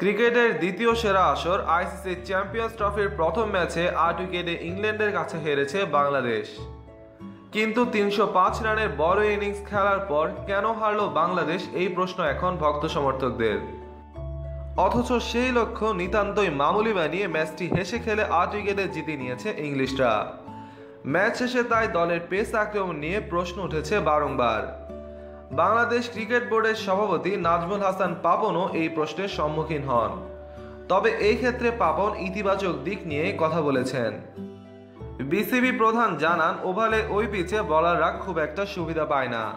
ক্রিকেটের দ্বিতীয় সেরা আসর আইসিসি চ্যাম্পিয়ন্স ট্রফির প্রথম ম্যাচে আট উইকেটে ইংল্যান্ডের কাছে হেরেছে বাংলাদেশ। কিন্তু তিনশো পাঁচ রানের বড় ইনিংস খেলার পর কেন হারল বাংলাদেশ এই প্রশ্ন এখন ভক্ত সমর্থকদের। অথচ সেই লক্ষ্য নিতান্তই মামুলি বানিয়ে ম্যাচটি হেসে খেলে আট উইকেটে জিতে নিয়েছে ইংলিশরা। ম্যাচ শেষে তাই দলের পেস আক্রমণ নিয়ে প্রশ্ন উঠেছে বারংবার। বাংলাদেশ ক্রিকেট বোর্ডের সভাপতি নাজমুল হাসান পাপনও এই প্রশ্নের সম্মুখীন হন। তবে এই ক্ষেত্রে পাপন ইতিবাচক দিক নিয়ে কথা বলেছেন। বিসিবি প্রধান জানান, ওভালে ওই পিচে বলাররা খুব একটা সুবিধা পায় না।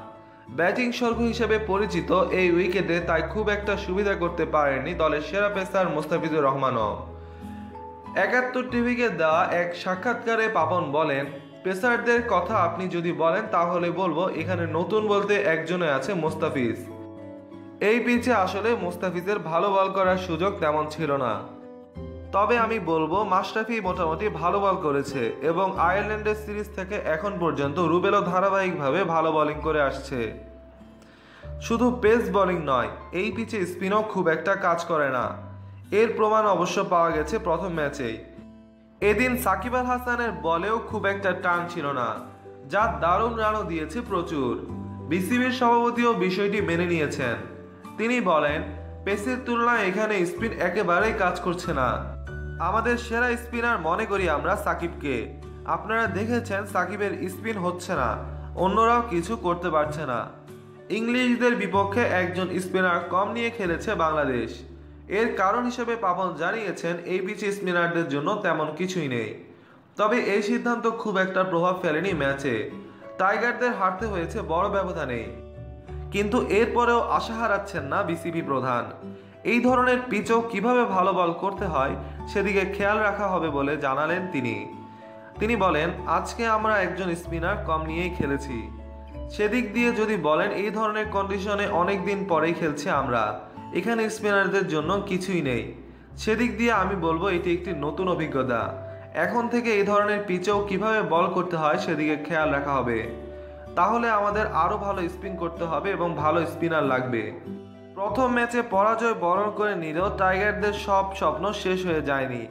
ব্যাটিং স্বর্গ হিসেবে পরিচিত এই উইকেটে তাই খুব একটা সুবিধা করতে পারেননি দলের সেরা পেসার মোস্তাফিজুর রহমানও। একাত্তর টিভিকে দেওয়া এক সাক্ষাৎকারে পাপন বলেন পেসারদের কথা আপনি যদি বলেন, তাহলে বলব এখানে নতুন বলতে একজনে আছে মোস্তাফিজ। এই পিচে আসলে মোস্তাফিজের ভালো বল করার সুযোগ তেমন ছিল না। তবে আমি বলব, মাশরাফি মোটামুটি ভালো বল করেছে এবং আয়ারল্যান্ডের সিরিজ থেকে এখন পর্যন্ত রুবেলও ধারাবাহিকভাবে ভালো বোলিং করে আসছে। শুধু পেস বোলিং নয়, এই পিচে স্পিনও খুব একটা কাজ করে না। এর প্রমাণ অবশ্য পাওয়া গেছে প্রথম ম্যাচেই এদিন সাকিব আল হাসানের বলেও খুব একটা টান ছিল না, যা দারুণ রানও দিয়েছে প্রচুর। বিসিবির সভাপতিও বিষয়টি মেনে নিয়েছেন। তিনি বলেন, পেসের তুলনায় এখানে স্পিন একেবারেই কাজ করছে না। আমাদের সেরা স্পিনার মনে করি আমরা সাকিবকে। আপনারা দেখেছেন সাকিবের স্পিন হচ্ছে না, অন্যরাও কিছু করতে পারছে না। ইংলিশদের বিপক্ষে একজন স্পিনার কম নিয়ে খেলেছে বাংলাদেশ। এর কারণ হিসেবে পাপন জানিয়েছেন এই পিচে স্পিনারদের জন্য তেমন কিছুই নেই। তবে এই সিদ্ধান্ত খুব একটা প্রভাব ফেলেনি ম্যাচে। টাইগারদের হারতে হয়েছে বড় ব্যবধানেই। কিন্তু এরপরেও আশা হারাচ্ছেন না বিসিবি প্রধান। এই ধরনের পিচও কীভাবে ভালো বল করতে হয় সেদিকে খেয়াল রাখা হবে বলে জানালেন তিনি। তিনি বলেন, আজকে আমরা একজন স্পিনার কম নিয়েই খেলেছি। সেদিক দিয়ে যদি বলেন এই ধরনের কন্ডিশনে অনেক দিন পরেই খেলছি আমরা। এখানে স্পিনারদের জন্য কিছুই নেই। সেদিক দিয়ে আমি বলব এটি একটি নতুন অভিজ্ঞতা। এখন থেকে এই ধরনের পিচেও কীভাবে বল করতে হয় সেদিকে খেয়াল রাখা হবে। তাহলে আমাদের আরও ভালো স্পিন করতে হবে এবং ভালো স্পিনার লাগবে। প্রথম ম্যাচে পরাজয় বরণ করে নিলেও টাইগারদের সব স্বপ্ন শেষ হয়ে যায়নি।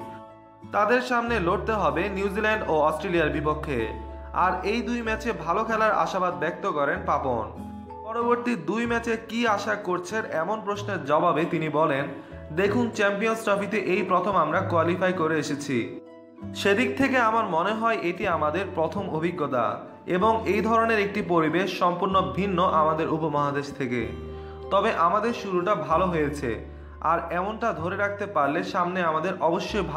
তাদের সামনে লড়তে হবে নিউজিল্যান্ড ও অস্ট্রেলিয়ার বিপক্ষে। আর এই দুই ম্যাচে ভালো খেলার আশাবাদ ব্যক্ত করেন পাপন। পরবর্তী দুই ম্যাচে কি আশা করছেন? এমন প্রশ্নের জবাবে তিনি বলেন, দেখুন, চ্যাম্পিয়ন্স ট্রফিতে এই প্রথম আমরা কোয়ালিফাই করে এসেছি। সেদিক থেকে আমার মনে হয় এটি আমাদের প্রথম অভিজ্ঞতা এবং এই ধরনের একটি পরিবেশ সম্পূর্ণ ভিন্ন আমাদের উপমহাদেশ থেকে। তবে আমাদের শুরুটা ভালো হয়েছে, আর এমনটা ধরে রাখতে পারলে সামনে আমাদের অবশ্যই ভালো